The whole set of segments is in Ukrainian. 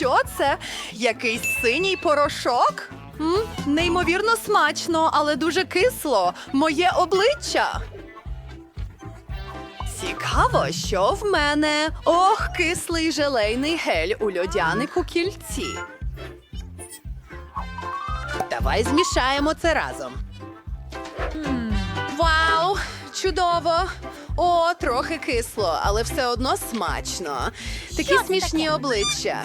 Що це? Якийсь синій порошок? М? Неймовірно смачно, але дуже кисло. Моє обличчя. Цікаво, що в мене. Ох, кислий желейний гель у льодянику кільці. Давай змішаємо це разом. Вау! Чудово! О, трохи кисло, але все одно смачно. Такі смішні обличчя.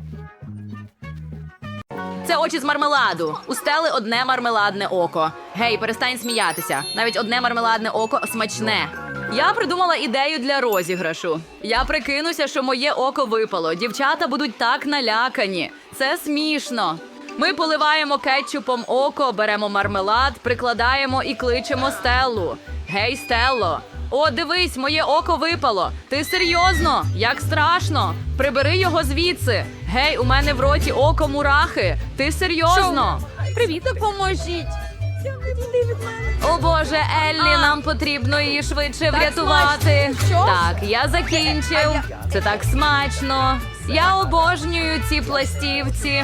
Це очі з мармеладу. У стели одне мармеладне око. Гей, перестань сміятися. Навіть одне мармеладне око смачне. Я придумала ідею для розіграшу. Я прикинуся, що моє око випало. Дівчата будуть так налякані. Це смішно. Ми поливаємо кетчупом око, беремо мармелад, прикладаємо і кличемо Стеллу. Гей, Стелло! О, дивись, моє око випало. Ти серйозно? Як страшно? Прибери його звідси. Гей, у мене в роті око мурахи. Ти серйозно? Привіт, допоможіть. О Боже, Еллі, нам потрібно її швидше врятувати. Що? Так, я закінчив. Це так смачно. Я обожнюю ці пластівці.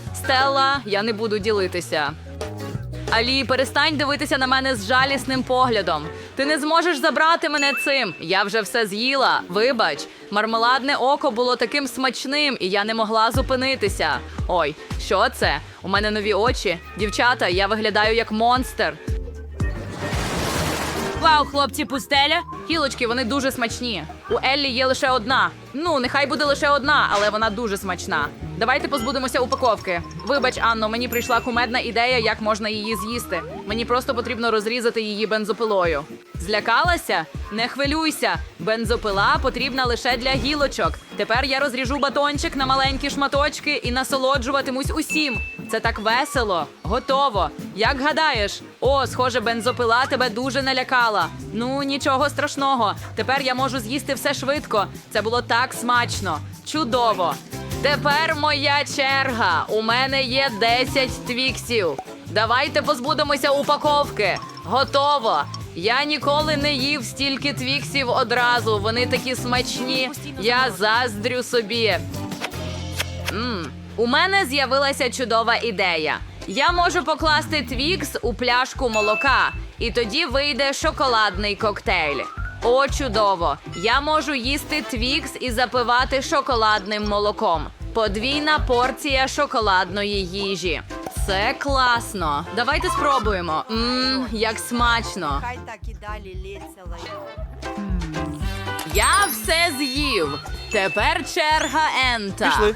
Стелла, я не буду ділитися. Алі, перестань дивитися на мене з жалісним поглядом. Ти не зможеш забрати мене цим. Я вже все з'їла. Вибач, мармеладне око було таким смачним, і я не могла зупинитися. Ой, що це? У мене нові очі. Дівчата, я виглядаю як монстр. Вау, хлопці, пустеля. Гілочки, вони дуже смачні. У Еллі є лише одна. Ну, нехай буде лише одна, але вона дуже смачна. Давайте позбудемося упаковки. Вибач, Анно, мені прийшла кумедна ідея, як можна її з'їсти. Мені просто потрібно розрізати її бензопилою. Злякалася? Не хвилюйся. Бензопила потрібна лише для гілочок. Тепер я розріжу батончик на маленькі шматочки і насолоджуватимусь усім. Це так весело. Готово. Як гадаєш? О, схоже, бензопила тебе дуже налякала. Ну, нічого страшного. Тепер я можу з'їсти все швидко. Це було так смачно. Чудово. Тепер моя черга. У мене є 10 твіксів. Давайте позбудемося упаковки. Готово. Я ніколи не їв стільки твіксів одразу. Вони такі смачні. Я заздрю собі. М, У мене з'явилася чудова ідея. Я можу покласти твікс у пляшку молока, і тоді вийде шоколадний коктейль. О, чудово! Я можу їсти твікс і запивати шоколадним молоком. Подвійна порція шоколадної їжі. Це класно. Давайте спробуємо. Мм, як смачно. Хай так і далі лється. Я все з'їв. Тепер черга Ента. Пішли.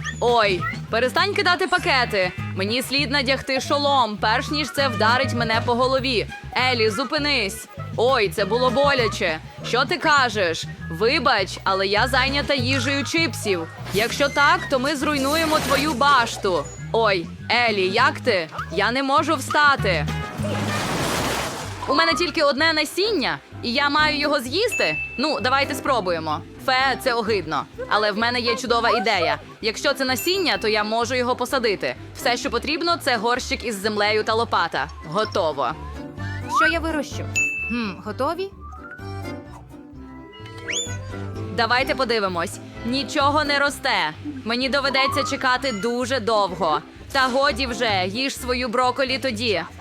Ой, перестань кидати пакети. Мені слід надягти шолом, перш ніж це вдарить мене по голові. Елі, зупинись. Ой, це було боляче. Що ти кажеш? Вибач, але я зайнята їжею чипсів. Якщо так, то ми зруйнуємо твою башту. Ой, Елі, як ти? Я не можу встати. У мене тільки одне насіння, і я маю його з'їсти. Ну, давайте спробуємо. Фе, це огидно. Але в мене є чудова ідея. Якщо це насіння, то я можу його посадити. Все, що потрібно, це горщик із землею та лопата. Готово. Що я вирощу? Хм, готові? Давайте подивимось. Нічого не росте. Мені доведеться чекати дуже довго. Та годі вже, їж свою броколі тоді.